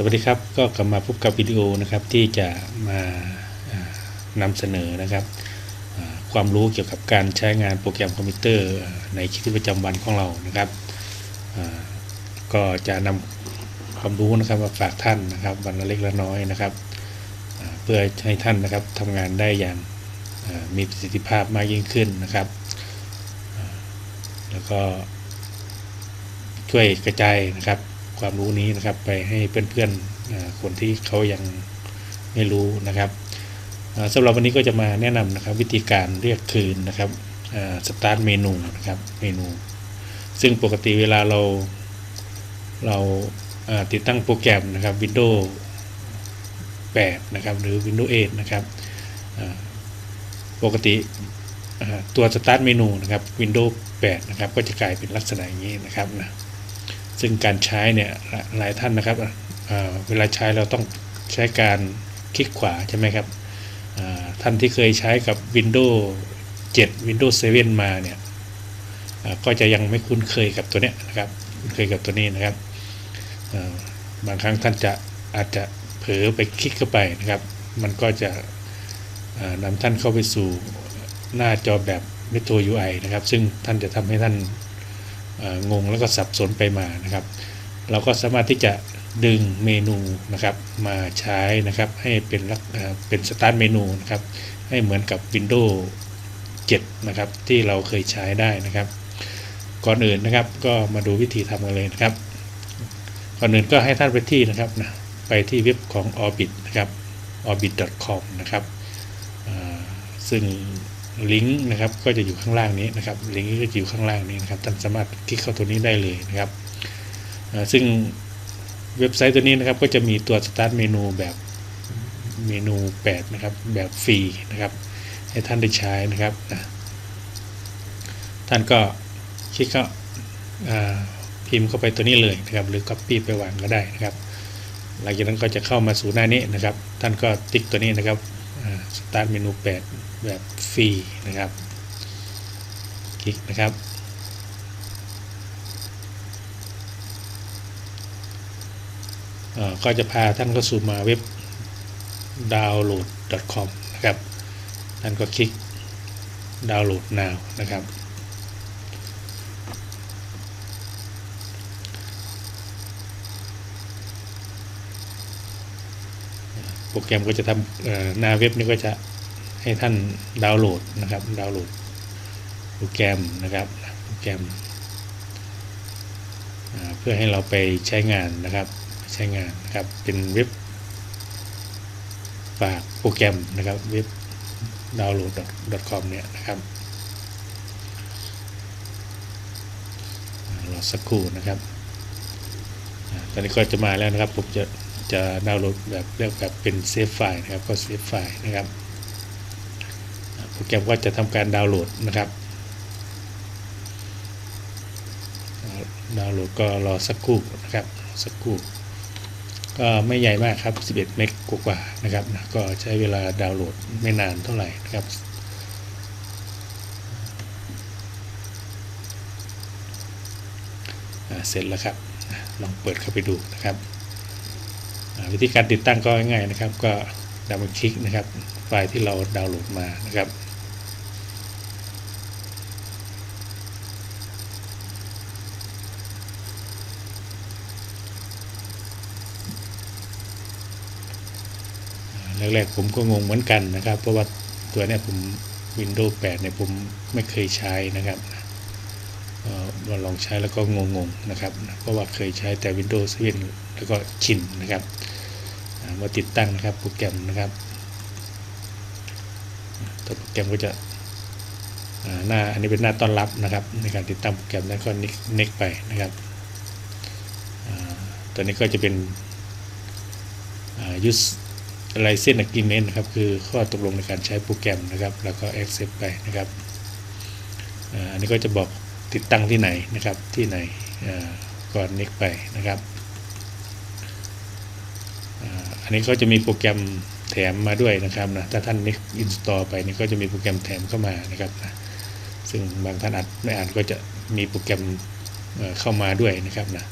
สวัสดีครับก็กลับมาพบกับวิดีโอนะครับที่จะมาานำเสนอนะครับความรู้เกี่ยวกับการใช้งานโปรแกรมคอมพิวเตอร์ในชีวิตประจำวันของเรานะครับก็จะนำความรู้นะครับมาฝากท่านนะครับวันละเล็กละน้อยนะครับเพื่อให้ท่านนะครับทำงานได้อย่างามีประสิทธิภาพมากยิ่งขึ้นนะครับ แล้วก็ช่วยกระจายนะครับ ความรู้นี้นะครับ ไปให้เพื่อนๆคนที่เขายังไม่รู้นะครับสำหรับวันนี้ก็จะมาแนะนำนะครับ วิธีการเรียกคืนนะครับสตาร์ทเมนูนะครับเมนู ซึ่งปกติเวลาเราเราาติดตั้งโปรแกรมนะครับ Windows 8 นะครับ หรือ Windows 8 นะครับปกติตัว Start เมนูนะครับ Windows 8 นะครับ ก็จะกลายเป็นลักษณะอย่างนี้นะครับนะ ซึ่งการใช้เนี่ยหลายท่านนะครับเเวลาใช้เราต้องใช้การคลิกขวาใช่ไหมครับท่านที่เคยใช้กับ Windows 7 Windows 7 มาเนี่ยก็จะยังไม่คุ้นเคยกับตัวเนี้ยนะครับคุ้นเคยกับตัวนี้นะครับบางครั้งท่านจะอาจจะเผลอไปคลิกเข้าไปนะครับ มันก็จะนำท่านเข้าไปสู่หน้าจอแบบ Metro UI นะครับ ซึ่งท่านจะทำให้ท่าน งงแล้วก็สับสนไปมานะครับ เราก็สามารถที่จะดึงเมนูนะครับมาใช้นะครับให้เป็นลักเอ่อเป็นสตาร์ทเมนูนะครับให้เหมือนกับ Windows 7 นะครับที่เราเคยใช้ได้นะครับ ก่อนอื่นนะครับก็มาดูวิธีทำกันเลยนะครับ ก่อนอื่นก็ให้ท่านไปที่นะครับนะไปที่เว็บของ Orbit นะครับ orbit.com นะครับซึ่ง ลิงก์นะครับก็จะอยู่ข้างล่างนี้นะครับลิงก์ก็จะอยู่ข้างล่างนี้นะครับท่านสามารถคลิกเข้าตัวนี้ได้เลยนะครับซึ่งเว็บไซต์ตัวนี้นะครับก็จะมีตัว Start เมนูแบบเมนู 8 นะครับ แบบฟรีนะครับ ให้ท่านได้ใช้นะครับนะท่านก็คลิกเข้าอ่าพิมพ์เข้าไปตัวนี้เลยนะครับ หรือ Copy ไปวางก็ได้นะครับ หลังจากนั้นก็จะเข้ามาสู่หน้านี้นะครับ ท่านก็ติ๊กตัวนี้นะครับ สตาร์ทเมนู8 แบบฟรีนะครับ คลิกนะครับ ก็จะพาท่านเข้าสู่มาเว็บ download.com นะครับ ท่านก็คลิก download now นะครับ โปรแกรมก็จะทำหน้าเว็บนี้ก็จะให้ท่านดาวน์โหลดนะครับ ดาวน์โหลดโปรแกรมนะครับโปรแกรมเพื่อให้เราไปใช้งานนะครับใช้งานนะครับเป็นเว็บฝากโปรแกรมนะครับเว็บ download.com เนี่ยนะครับรอสักครู่นะครับ ตอนนี้ก็จะมาแล้วนะครับผมจะ จะดาวน์โหลดแบบเรียกแบบเป็นเซฟไฟล์นะครับก็เซฟไฟล์นะครับโปรแกรมก็จะทำการดาวน์โหลดนะครับดาวน์โหลดก็รอสักครู่นะครับสักครู่ก็ไม่ใหญ่มากครับ 11 เมกกว่าๆนะครับนะก็ใช้เวลาดาวน์โหลดไม่นานเท่าไหร่นะครับเสร็จแล้วครับ ลองเปิดเข้าไปดูนะครับ วิธีการติดตั้งก็ง่ายๆนะครับ ก็ดับเบิลคลิกนะครับไฟล์ที่เราดาวน์โหลดมานะครับแรกๆผมก็งงเหมือนกันนะครับ เพราะว่าตัวเนี้ยผม Windows 8เนี่ยผมไม่เคยใช้นะครับ เอ่อมาลองใช้แล้วก็งงๆนะครับ เพราะว่าเคยใช้แต่ Windows 7แล้วก็ชินนะครับมาติดตั้งนะครับโปรแกรมนะครับตัวโปรแกรมก็จะหน้าอันนี้เป็นหน้าต้อนรับนะครับ ในการติดตั้งโปรแกรมแล้วก็นิกนกไปนะครับตัวนี้ก็จะเป็น use อะไรเส้น agreement นะครับ คือข้อตกลงในการใช้โปรแกรมนะครับ แล้วก็ accept ไปนะครับอันนี้ก็จะบอก ติดตั้งที่ไหนนะครับที่ไหนก่อน next ไปนะครับอันนี้ก็จะมีโปรแกรมแถมมาด้วยนะครับนะถ้าท่าน next install ไปนี่ก็จะมีโปรแกรมแถมเข้ามานะครับนะซึ่งบางท่านอาจไม่อ่านก็จะมีโปรแกรมเอ่อเข้ามาด้วยนะครับนะ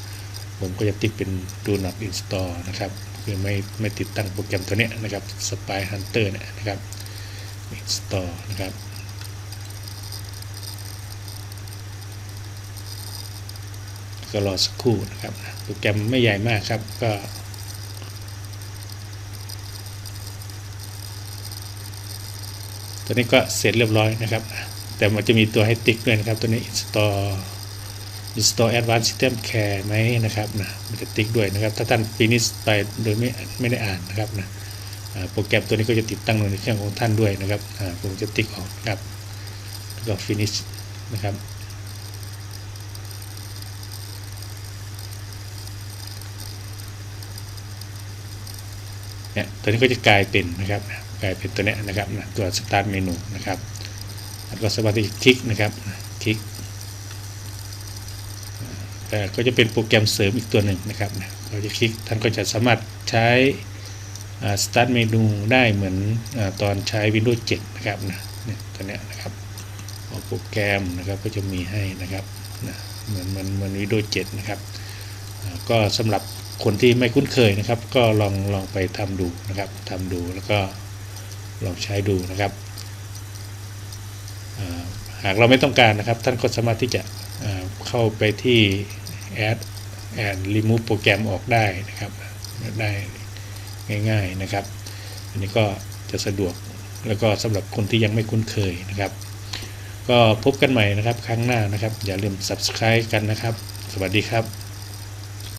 ผมก็จะติ๊กเป็น do not install นะครับคือไม่ไม่ติดตั้งโปรแกรมตัวเนี้ยนะครับ Spy Hunter เนี่ยนะครับ install นะครับ ก็รอสักครู่นะครับโปรแกรมไม่ใหญ่มากครับก็ตัวนี้ก็เสร็จเรียบร้อยนะครับ แต่มันจะมีตัวให้ติ๊กด้วยนะครับ ตัวนี้ install install advanced system care ไหมนะครับนะมันจะติ๊กด้วยนะครับ ถ้าท่าน finish ไปโดยไม่ไม่ได้อ่านนะครับนะโปรแกรมตัวนี้ก็จะติดตั้งลงในเครื่องของท่านด้วยนะครับผมจะติ๊กออกนะครับแล้วก็ finish นะครับ เนี่ยตัวนี้ก็จะกลายเป็นนะครับกลายเป็นตัวเนี้ยนะครับตัว start menu นะครับแล้วก็สามารถที่จะคลิกนะครับคลิกแต่ก็จะเป็นโปรแกรมเสริมอีกตัวหนึ่งนะครับเราจะคลิกท่านก็จะสามารถใช้อ่า start menu ได้เหมือนอตอนใช้ Windows 7 นะครับนะเนี่ยตัวเนี้ยนะครับโปรแกรมนะครับก็จะมีให้นะครับนะเหมือนเหมือนเหมือน Windows 7 นะครับ ก็สำหรับ คนที่ไม่คุ้นเคยนะครับ ก็ลองลองไปทำดูนะครับทำดูแล้วก็ลองใช้ดูนะครับ หากเราไม่ต้องการนะครับ ท่านก็สามารถที่จะเข้าไปที่ add and remove โปรแกรมออกได้นะครับ ได้ง่ายๆนะครับ อันนี้ก็จะสะดวกแล้วก็สำหรับคนที่ยังไม่คุ้นเคยนะครับ ก็พบกันใหม่นะครับครั้งหน้านะครับ อย่าลืม subscribe กันนะครับ สวัสดีครับ